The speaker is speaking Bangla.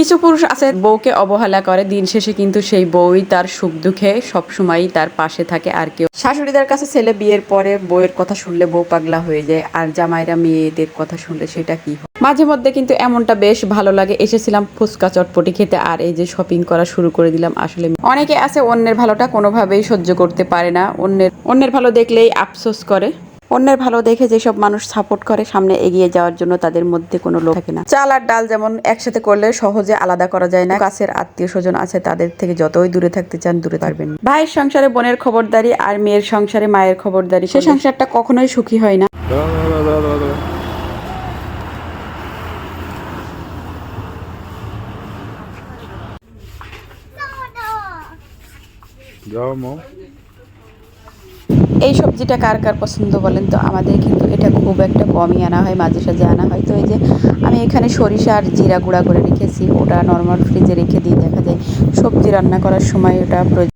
কিছু পুরুষ আছে বউকে অবহেলা করে দিন শেষে কিন্তু সেই বউই তার সুখ দুঃখে সবসময়ই তার পাশে থাকে আর কেউ। শাশুড়িদের কাছে ছেলে বিয়ের পরে বউয়ের কথা শুনলে বউ পাগলা হয়ে যায় আর জামাইরা মেয়েদের কথা শুনলে সেটা কি মাঝে মধ্যে কিন্তু এমনটা বেশ ভালো লাগে এসেছিলাম ফুচকা চটপটি খেতে আর এই যে শপিং করা শুরু করে দিলাম আসলে। অনেকে আছে অন্যের ভালোটা কোনোভাবেই সহ্য করতে পারে না অন্যের অন্যের ভালো দেখলেই আফসোস করে। অন্যের ভালো দেখে যেসব মানুষ সাপোর্ট করে সামনে এগিয়ে যাওয়ার জন্য তাদের মধ্যে কোনো লোক থাকে না। চাল আর ডাল যেমন একসাথে করলে সহজে আলাদা করা যায় না কাছের আত্মীয় স্বজন আছে তাদের থেকে যতই দূরে থাকতে চান দূরে পারবেন না। ভাইয়ের সংসারে বোনের খবরদারি আর মেয়ের সংসারে মায়ের খবরদারি সে সংসারটা কখনোই সুখী হয় না। যাও মো। এই সবজিটা কার কার পছন্দ বলেন তো? আমাদের কিন্তু এটা খুব একটা কমই আনা হয়, মাঝে সাঝে আনা হয়। তো এই যে আমি এখানে সরিষা আর জিরা গুঁড়া করে রেখেছি, ওটা নর্মাল ফ্রিজে রেখে দিয়ে দেখা যায় সবজি রান্না করার সময় ওটা প্রয়োজন